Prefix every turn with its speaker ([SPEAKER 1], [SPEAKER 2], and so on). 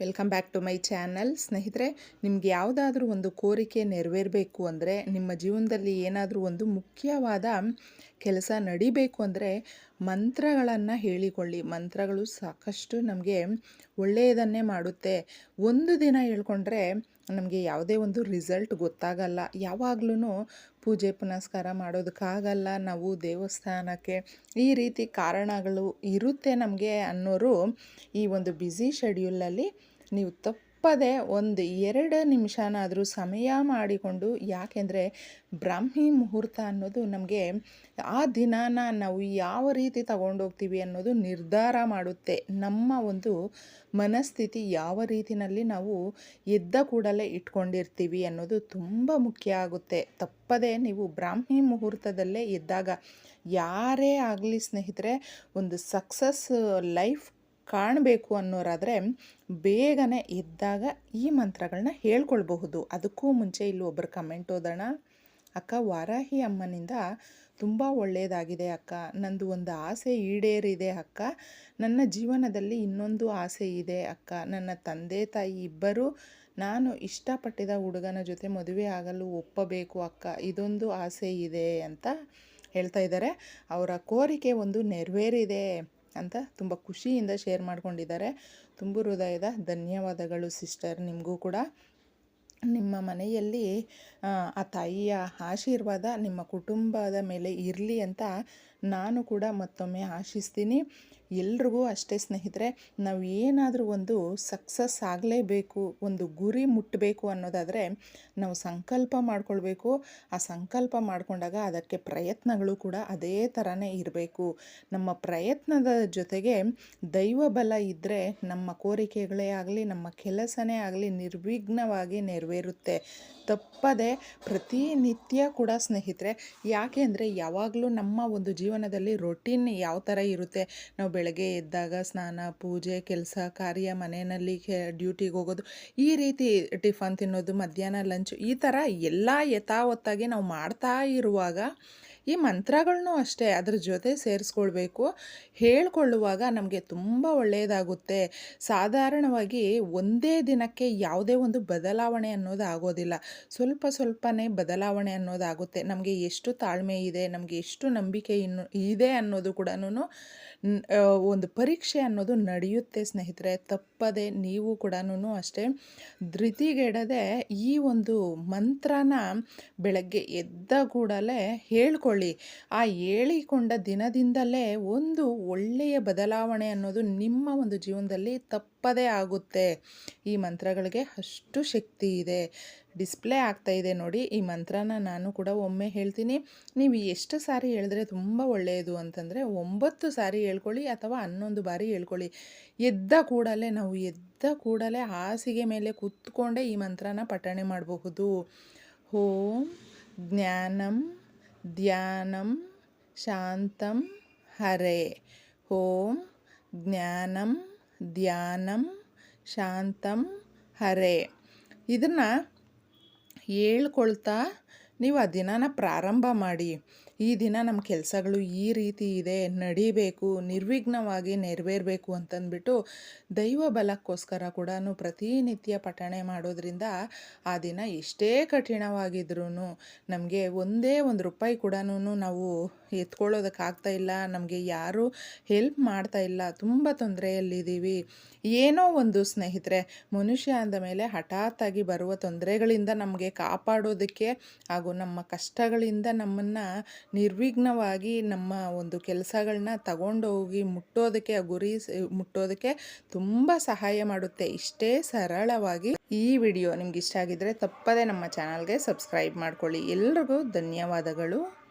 [SPEAKER 1] Welcome back to my channel ಸ್ನೇಹಿತರೆ, ನಿಮ್ಗೆ ಯಾವುದಾದ್ರೂ ಒಂದು ಕೋರಿಕೆ ನೆರವೇರಬೇಕು ಅಂದರೆ, ನಿಮ್ಮ ಜೀವನದಲ್ಲಿ ಏನಾದರೂ ಒಂದು ಮುಖ್ಯವಾದ ಕೆಲಸ ನಡಿಬೇಕು ಅಂದರೆ, ಮಂತ್ರಗಳನ್ನು ಹೇಳಿಕೊಳ್ಳಿ. ಮಂತ್ರಗಳು ಸಾಕಷ್ಟು ನಮಗೆ ಒಳ್ಳೆಯದನ್ನೇ ಮಾಡುತ್ತೆ. ಒಂದು ದಿನ ಹೇಳ್ಕೊಂಡ್ರೆ ನಮಗೆ ಯಾವುದೇ ಒಂದು ರಿಸಲ್ಟ್ ಗೊತ್ತಾಗಲ್ಲ. ಯಾವಾಗ್ಲೂ ಪೂಜೆ ಪುನಸ್ಕಾರ ಮಾಡೋದಕ್ಕಾಗಲ್ಲ. ನಾವು ದೇವಸ್ಥಾನಕ್ಕೆ ಈ ರೀತಿ ಕಾರಣಗಳು ಇರುತ್ತೆ ನಮಗೆ ಅನ್ನೋರು ಈ ಒಂದು ಬ್ಯುಸಿ ಶೆಡ್ಯೂಲಲ್ಲಿ ನೀವು ತಪ್ಪದೆ ಒಂದು ಎರಡು ನಿಮಿಷನಾದರೂ ಸಮಯ ಮಾಡಿಕೊಂಡು ಯಾಕೆಂದರೆ ಬ್ರಾಹ್ಮಿ ಮುಹೂರ್ತ ಅನ್ನೋದು ನಮಗೆ ಆ ದಿನಾನ ನಾವು ಯಾವ ರೀತಿ ತಗೊಂಡೋಗ್ತೀವಿ ಅನ್ನೋದು ನಿರ್ಧಾರ ಮಾಡುತ್ತೆ. ನಮ್ಮ ಒಂದು ಮನಸ್ಥಿತಿ ಯಾವ ರೀತಿಯಲ್ಲಿ ನಾವು ಎದ್ದ ಕೂಡಲೇ ಇಟ್ಕೊಂಡಿರ್ತೀವಿ ಅನ್ನೋದು ತುಂಬ ಮುಖ್ಯ ಆಗುತ್ತೆ. ತಪ್ಪದೇ ನೀವು ಬ್ರಾಹ್ಮಿ ಮುಹೂರ್ತದಲ್ಲೇ ಎದ್ದಾಗ ಯಾರೇ ಆಗಲಿ ಸ್ನೇಹಿತರೆ, ಒಂದು ಸಕ್ಸಸ್ ಲೈಫ್ ಕಾಣಬೇಕು ಅನ್ನೋರಾದರೆ ಬೇಗನೆ ಇದ್ದಾಗ ಈ ಮಂತ್ರಗಳನ್ನ ಹೇಳ್ಕೊಳ್ಬಹುದು. ಅದಕ್ಕೂ ಮುಂಚೆ ಇಲ್ಲಿ ಒಬ್ಬರು ಕಮೆಂಟ್ ಓದೋಣ. ಅಕ್ಕ ವಾರಾಹಿ ಅಮ್ಮನಿಂದ ತುಂಬ ಒಳ್ಳೆಯದಾಗಿದೆ ಅಕ್ಕ. ನಂದು ಒಂದು ಆಸೆ ಈಡೇರಿದೆ ಅಕ್ಕ. ನನ್ನ ಜೀವನದಲ್ಲಿ ಇನ್ನೊಂದು ಆಸೆ ಇದೆ ಅಕ್ಕ. ನನ್ನ ತಂದೆ ತಾಯಿ ಇಬ್ಬರು ನಾನು ಇಷ್ಟಪಟ್ಟಿದ ಹುಡುಗನ ಜೊತೆ ಮದುವೆ ಆಗಲು ಒಪ್ಪಬೇಕು ಅಕ್ಕ. ಇದೊಂದು ಆಸೆ ಇದೆ ಅಂತ ಹೇಳ್ತಾ ಇದ್ದಾರೆ. ಅವರ ಕೋರಿಕೆ ಒಂದು ನೆರವೇರಿದೆ. ಅಂತ ತುಂಬ ಖುಷಿಯಿಂದ ಶೇರ್ ಮಾಡ್ಕೊಂಡಿದ್ದಾರೆ. ತುಂಬ ಹೃದಯದ ಧನ್ಯವಾದಗಳು ಸಿಸ್ಟರ್. ನಿಮಗೂ ಕೂಡ. ನಿಮ್ಮ ಮನೆಯಲ್ಲಿ, ಆ ತಾಯಿಯ ಆಶೀರ್ವಾದ ನಿಮ್ಮ ಕುಟುಂಬದ ಮೇಲೆ ಇರಲಿ ಅಂತ ನಾನು ಕೂಡ ಮತ್ತೊಮ್ಮೆ ಆಶಿಸ್ತೀನಿ. ಎಲ್ರಿಗೂ ಅಷ್ಟೇ ಸ್ನೇಹಿತರೆ, ನಾವು ಏನಾದರೂ ಒಂದು ಸಕ್ಸಸ್ ಆಗಲೇಬೇಕು, ಒಂದು ಗುರಿ ಮುಟ್ಟಬೇಕು ಅನ್ನೋದಾದರೆ ನಾವು ಸಂಕಲ್ಪ ಮಾಡ್ಕೊಳ್ಬೇಕು. ಆ ಸಂಕಲ್ಪ ಮಾಡಿಕೊಂಡಾಗ ಅದಕ್ಕೆ ಪ್ರಯತ್ನಗಳು ಕೂಡ ಅದೇ ಥರನೇ ಇರಬೇಕು. ನಮ್ಮ ಪ್ರಯತ್ನದ ಜೊತೆಗೆ ದೈವ ಬಲ ಇದ್ದರೆ ನಮ್ಮ ಕೋರಿಕೆಗಳೇ ಆಗಲಿ, ನಮ್ಮ ಕೆಲಸನೇ ಆಗಲಿ ನಿರ್ವಿಘ್ನವಾಗಿ ನೆರವೇರುತ್ತೆ. ತಪ್ಪದೆ ಪ್ರತಿನಿತ್ಯ ಕೂಡ ಸ್ನೇಹಿತರೆ, ಯಾಕೆ ಅಂದರೆ ಯಾವಾಗಲೂ ನಮ್ಮ ಒಂದು ಜೀವನದಲ್ಲಿ ರೊಟೀನ್ ಯಾವ ಥರ ಇರುತ್ತೆ, ನಾವು ಬೆಳಗ್ಗೆ ಎದ್ದಾಗ ಸ್ನಾನ, ಪೂಜೆ, ಕೆಲಸ, ಕಾರ್ಯ, ಮನೆಯಲ್ಲಿ ಡ್ಯೂಟಿಗೆ ಹೋಗೋದು, ಈ ರೀತಿ ಟಿಫನ್ ತಿನ್ನೋದು, ಮಧ್ಯಾಹ್ನ ಲಂಚ್ ಈ ಥರ ಎಲ್ಲ ಯಥಾವತ್ತಾಗಿ ನಾವು ಮಾಡ್ತಾ ಇರುವಾಗ ಈ ಮಂತ್ರಗಳನ್ನೂ ಅಷ್ಟೇ ಅದ್ರ ಜೊತೆ ಸೇರಿಸ್ಕೊಳ್ಬೇಕು. ಹೇಳ್ಕೊಳ್ಳುವಾಗ ನಮಗೆ ತುಂಬ ಒಳ್ಳೆಯದಾಗುತ್ತೆ ಸಾಧಾರಣವಾಗಿ ಒಂದೇ ದಿನಕ್ಕೆ ಯಾವುದೇ ಒಂದು ಬದಲಾವಣೆ ಅನ್ನೋದು ಆಗೋದಿಲ್ಲ. ಸ್ವಲ್ಪ ಸ್ವಲ್ಪನೇ ಬದಲಾವಣೆ ಅನ್ನೋದಾಗುತ್ತೆ. ನಮಗೆ ಎಷ್ಟು ತಾಳ್ಮೆ ಇದೆ, ನಮಗೆ ಎಷ್ಟು ನಂಬಿಕೆ ಇನ್ನು ಇದೆ ಅನ್ನೋದು ಕೂಡ ಒಂದು ಪರೀಕ್ಷೆ ಅನ್ನೋದು ನಡೆಯುತ್ತೆ ಸ್ನೇಹಿತರೆ. ತಪ್ಪದೆ ನೀವು ಕೂಡ ಅಷ್ಟೇ ಧೃತಿಗೆಡದೆ ಈ ಒಂದು ಮಂತ್ರನ ಬೆಳಗ್ಗೆ ಎದ್ದ ಕೂಡಲೇ ಹೇಳ್ಕೊಳ್ಳಿ. ಆ ಹೇಳಿಕೊಂಡ ದಿನದಿಂದಲೇ ಒಂದು ಒಳ್ಳೆಯ ಬದಲಾವಣೆ ಅನ್ನೋದು ನಿಮ್ಮ ಒಂದು ಜೀವನದಲ್ಲಿ ತಪ್ಪದೇ ಆಗುತ್ತೆ. ಈ ಮಂತ್ರಗಳಿಗೆ ಅಷ್ಟು ಶಕ್ತಿ ಇದೆ. ಡಿಸ್ಪ್ಲೇ ಆಗ್ತಾ ಇದೆ ನೋಡಿ, ಈ ಮಂತ್ರನ ನಾನು ಕೂಡ ಒಮ್ಮೆ ಹೇಳ್ತೀನಿ. ನೀವು ಎಷ್ಟು ಸಾರಿ ಹೇಳಿದ್ರೆ ತುಂಬ ಒಳ್ಳೆಯದು ಅಂತಂದರೆ, ಒಂಬತ್ತು ಸಾರಿ ಹೇಳ್ಕೊಳ್ಳಿ ಅಥವಾ ಹನ್ನೊಂದು ಬಾರಿ ಹೇಳ್ಕೊಳ್ಳಿ. ಎದ್ದ ಕೂಡಲೇ, ನಾವು ಎದ್ದ ಕೂಡಲೇ ಹಾಸಿಗೆ ಮೇಲೆ ಕೂತ್ಕೊಂಡೇ ಈ ಮಂತ್ರನ ಪಠಣೆ ಮಾಡಬಹುದು. ಓಂ ಜ್ಞಾನಂ ಧ್ಯಾನಂ ಶಾಂತಂ ಹರೇ. ಓಂ ಜ್ಞಾನಂ ಧ್ಯಾನಂ ಶಾಂತಂ ಹರೇ. ಇದನ್ನು ಹೇಳ್ಕೊಳ್ತಾ ನೀವು ಆ ದಿನಾನ ಪ್ರಾರಂಭ ಮಾಡಿ. ಈ ದಿನ ನಮ್ಮ ಕೆಲಸಗಳು ಈ ರೀತಿ ಇದೆ, ನಡಿಬೇಕು, ನಿರ್ವಿಘ್ನವಾಗಿ ನೆರವೇರಬೇಕು ಅಂತಂದ್ಬಿಟ್ಟು ದೈವ ಬಲಕ್ಕೋಸ್ಕರ ಕೂಡ ಪ್ರತಿನಿತ್ಯ ಪಠಣೆ ಮಾಡೋದ್ರಿಂದ ಆ ದಿನ ಎಷ್ಟೇ ಕಠಿಣವಾಗಿದ್ರೂ ನಮಗೆ ಒಂದೇ ಒಂದು ರೂಪಾಯಿ ಕೂಡ ನಾವು ಎತ್ಕೊಳ್ಳೋದಕ್ಕಾಗ್ತಾ ಇಲ್ಲ, ನಮಗೆ ಯಾರೂ ಹೆಲ್ಪ್ ಮಾಡ್ತಾ ಇಲ್ಲ, ತುಂಬ ತೊಂದರೆಯಲ್ಲಿದ್ದೀವಿ. ಏನೋ ಒಂದು ಸ್ನೇಹಿತರೆ, ಮನುಷ್ಯ ಅಂದ ಮೇಲೆ ಹಠಾತ್ತಾಗಿ ಬರುವ ತೊಂದರೆಗಳಿಂದ ನಮಗೆ ಕಾಪಾಡೋದಕ್ಕೆ ಹಾಗೂ ನಮ್ಮ ಕಷ್ಟಗಳಿಂದ ನಮ್ಮನ್ನು ನಿರ್ವಿಘ್ನವಾಗಿ ನಮ್ಮ ಒಂದು ಕೆಲಸಗಳನ್ನ ತಗೊಂಡು ಹೋಗಿ ಮುಟ್ಟೋದಕ್ಕೆ, ಆ ಗುರಿ ಮುಟ್ಟೋದಕ್ಕೆ ತುಂಬ ಸಹಾಯ ಮಾಡುತ್ತೆ. ಇಷ್ಟೇ ಸರಳವಾಗಿ ಈ ವಿಡಿಯೋ ನಿಮ್ಗೆ ಇಷ್ಟ ಆಗಿದ್ರೆ ತಪ್ಪದೆ ನಮ್ಮ ಚಾನಲ್ಗೆ ಸಬ್ಸ್ಕ್ರೈಬ್ ಮಾಡ್ಕೊಳ್ಳಿ. ಎಲ್ರಿಗೂ ಧನ್ಯವಾದಗಳು.